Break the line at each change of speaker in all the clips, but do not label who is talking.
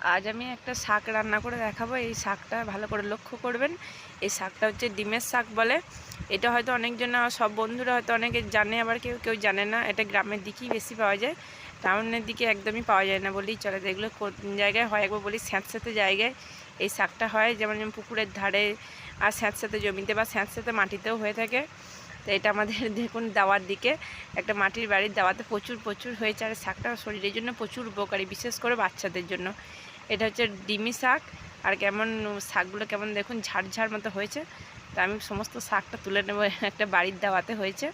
আজ আমি একটা শাক রান্না করে দেখাবো। এই শাকটা ভালো করে লক্ষ্য করবেন। এই শাকটা হচ্ছে ডিমের শাক বলে। এটা হয়তো অনেকজন, সব বন্ধুরা হয়তো অনেকে জানে, আবার কেউ কেউ জানে না। এটা গ্রামের দিকেই বেশি পাওয়া যায়। টাউনের দিকে একদমই পাওয়া যায় না বলেই চলে। যায় এগুলো কোন জায়গায় হয় একবার বলি, স্যাঁতস্যাঁতে জায়গায় এই শাকটা হয়। যেমন যেমন পুকুরের ধারে আর স্যাঁতস্যাঁতে জমিতে বা স্যাঁতস্যাঁতে মাটিতেও হয়ে থাকে। তো এটা আমাদের দেখুন দাওয়ার দিকে। একটা মাটির বাড়ির দাওয়াতে প্রচুর প্রচুর হয়েছে। আর শাকটা শরীরের জন্য প্রচুর উপকারী, বিশেষ করে বাচ্চাদের জন্য। এটা হচ্ছে ডিমি শাক। আর কেমন শাকগুলো কেমন দেখুন ঝাড় ঝাড় মতো হয়েছে। তা আমি সমস্ত শাকটা তুলে নেব, একটা বাড়ির দাওয়াতে হয়েছে।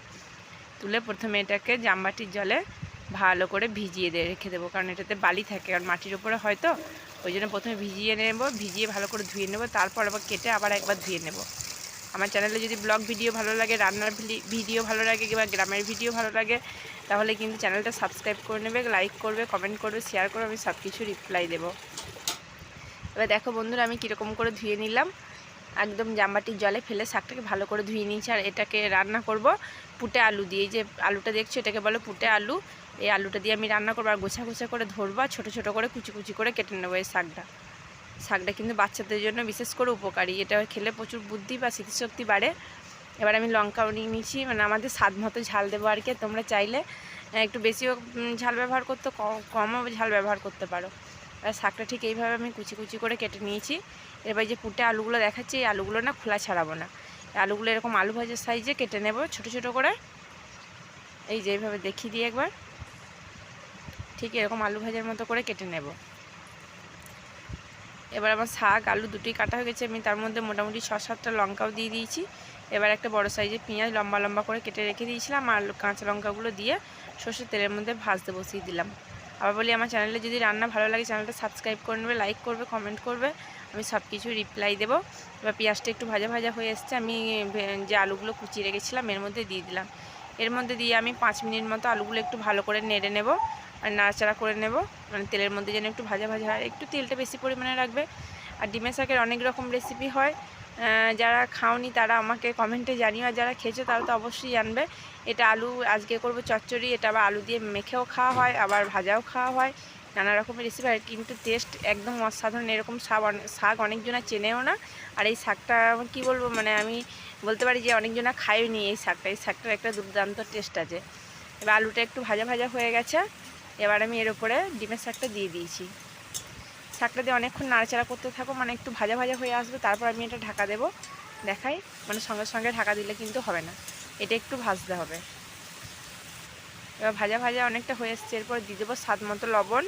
তুলে প্রথমে এটাকে জামবাটির জলে ভালো করে ভিজিয়ে দিয়ে রেখে দেবো, কারণ এটাতে বালি থাকে। আর মাটির উপরে হয়তো ওই জন্য প্রথমে ভিজিয়ে নেব, ভিজিয়ে ভালো করে ধুয়ে নেব, তারপর আবার কেটে আবার একবার ধুয়ে নেব। আমার চ্যানেলে যদি ব্লগ ভিডিও ভালো লাগে, রান্নার ভিডিও ভালো লাগে কিংবা গ্রামের ভিডিও ভালো লাগে, তাহলে কিন্তু চ্যানেলটা সাবস্ক্রাইব করে নেবে, লাইক করবে, কমেন্ট করবে, শেয়ার করবে, আমি সব কিছু রিপ্লাই দেবো। এবার দেখো বন্ধুরা, আমি কীরকম করে ধুয়ে নিলাম। একদম জামবাটির জলে ফেলে শাকটাকে ভালো করে ধুয়ে নিয়েছি আর এটাকে রান্না করব। পুটে আলু দিয়ে, যে আলুটা দেখছ এটাকে বলো পুটে আলু। এই আলুটা দিয়ে আমি রান্না করব আর গোছা গোছা করে ধরবো আর ছোটো ছোটো করে কুচি কুচি করে কেটে নেব এই শাকটা। শাকটা কিন্তু বাচ্চাদের জন্য বিশেষ করে উপকারী। এটা খেলে প্রচুর বুদ্ধি বা স্মৃতিশক্তি বাড়ে। এবার আমি লঙ্কাও নিয়ে নিয়েছি মানে আমাদের স্বাদ মতো ঝাল দেবো আর কি। তোমরা চাইলে, একটু বেশিও ঝাল ব্যবহার করতে কমও ঝাল ব্যবহার করতে পারো। শাকটা ঠিক এইভাবে আমি কুচি কুচি করে কেটে নিয়েছি। এবার যে পুটে আলুগুলো দেখাচ্ছি, এই আলুগুলো না খোলা ছাড়াবো না। আলুগুলো এরকম আলু ভাজার সাইজে কেটে নেব, ছোট ছোট করে। এই যে এইভাবে দেখিয়ে দিই একবার। ঠিক এরকম আলু ভাজার মতো করে কেটে নেব। এবার আমার শাক, আলু দুটোই কাটা হয়ে গেছে, আমি তার মধ্যে মোটামুটি ছ সাতটা লঙ্কাও দিয়ে দিয়েছি। এবার একটা বড় সাইজের পেঁয়াজ লম্বা লম্বা করে কেটে রেখে দিয়েছিলাম, আর কাঁচা লঙ্কাগুলো দিয়ে সর্ষের তেলের মধ্যে ভাজতে বসিয়ে দিলাম। আবার বলি, আমার চ্যানেলে যদি রান্না ভালো লাগে চ্যানেলটা সাবস্ক্রাইব করে নেবে লাইক করবে কমেন্ট করবে, আমি সব কিছু রিপ্লাই দেবো। এবার পেঁয়াজটা একটু ভাজা ভাজা হয়ে এসছে, আমি যে আলুগুলো কুচিয়ে রেখেছিলাম, এর মধ্যে দিয়ে দিলাম। এর মধ্যে দিয়ে আমি পাঁচ মিনিট মতো আলুগুলো একটু ভালো করে নেড়ে নেব, আর নাড়াচাড়া করে নেব মানে তেলের মধ্যে যেন একটু ভাজা ভাজা হয়। একটু তেলটা বেশি পরিমাণে রাখবে। আর ডিমের শাকের অনেক রকম রেসিপি হয়। যারা খাওনি তারা আমাকে কমেন্টে জানিও, আর যারা খেয়েছো তারা তো অবশ্যই জানবে। এটা আলু, আজকে করব চচ্চড়ি, এটা আবার আলু দিয়ে মেখেও খাওয়া হয়, আবার ভাজাও খাওয়া হয়। নানা রকমের রেসিপি হয় কিন্তু টেস্ট একদম অসাধারণ, এরকম শাক শাক অনেকজনা চেনেও না। আর এই শাকটা কি বলব মানে আমি বলতে পারি যে অনেকজনা খায়নি এই শাকটা। এই শাকটার একটা দুর্দান্ত টেস্ট আছে। এবার আলুটা একটু ভাজা ভাজা হয়ে গেছে। এবার আমি এর উপরে ডিমের শাকটা দিয়ে দিয়েছি। শাকটা দিয়ে অনেকক্ষণ নাড়াচাড়া করতে থাকো মানে একটু ভাজা ভাজা হয়ে আসবে, তারপর আমি এটা ঢাকা দেবো, দেখাই মানে সঙ্গে সঙ্গে ঢাকা দিলে কিন্তু হবে না, এটা একটু ভাজতে হবে। এবার ভাজা ভাজা অনেকটা হয়ে এসছে, এরপর দিয়ে দেবো স্বাদ মতো লবণ।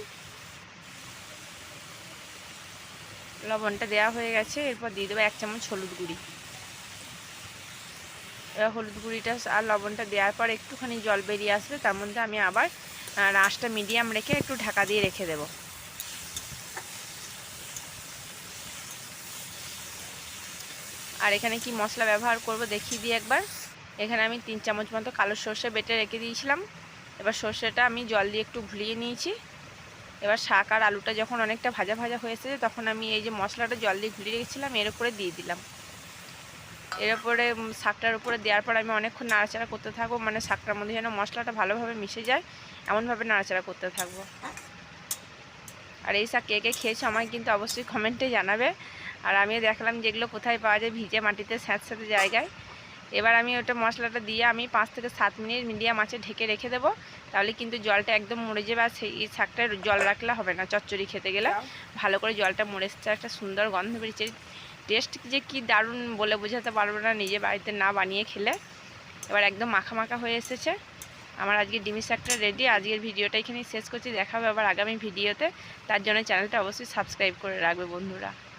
লবণটা দেওয়া হয়ে গেছে, এরপর দিয়ে দেবো এক চামচ হলুদ গুঁড়ি। এবার হলুদ গুঁড়িটা আর লবণটা দেওয়ার পর একটুখানি জল বেরিয়ে আসবে, তার মধ্যে আমি আবার আঁচটা মিডিয়াম রেখে একটু ঢাকা দিয়ে রেখে দেবো। আর এখানে কি মশলা ব্যবহার করব দেখিয়ে দিই একবার। এখানে আমি তিন চামচ মতো কালো সর্ষে বেটে রেখে দিয়েছিলাম। এবার সর্ষেটা আমি জল দিয়ে একটু ভুলিয়ে নিয়েছি। এবার শাক আর আলুটা যখন অনেকটা ভাজা ভাজা হয়ে এসেছে, তখন আমি এই যে মশলাটা জল দিয়ে ঘুলিয়ে রেখেছিলাম, এর উপরে দিয়ে দিলাম। এর উপরে শাকটার উপরে দেওয়ার পর আমি অনেকক্ষণ নাড়াচাড়া করতে থাকব মানে শাকটার মধ্যে যেন মশলাটা ভালোভাবে মিশে যায়, এমনভাবে নাড়াচাড়া করতে থাকব। আর এই শাক কে কে খেয়েছো আমাকে কিন্তু অবশ্যই কমেন্টে জানাবে। আর আমিও দেখলাম যেগুলো কোথায় পাওয়া যায় ভিজে মাটিতে স্যাঁতস্যাঁতে জায়গায়। এবার আমি ওটা মশলাটা দিয়ে আমি পাঁচ থেকে সাত মিনিট মিডিয়াম আঁচে ঢেকে রেখে দেবো। তাহলে কিন্তু জলটা একদম মরে যাবে আর সেই শাকটা জল রাখলে হবে না চচ্চড়ি খেতে গেলে। ভালো করে জলটা মরে এসছে একটা সুন্দর গন্ধ বেরিয়েছে। টেস্ট যে কি দারুণ বলে বোঝাতে পারব না নিজে বাড়িতে না বানিয়ে খেলে। এবার একদম মাখা মাখা হয়ে এসেছে। আমার আজকে ডিমি শাকটা রেডি আজকের ভিডিওটা এখানেই শেষ করছি। দেখাবো আবার আগামী ভিডিওতে। তার জন্য চ্যানেলটা অবশ্যই সাবস্ক্রাইব করে রাখবে বন্ধুরা।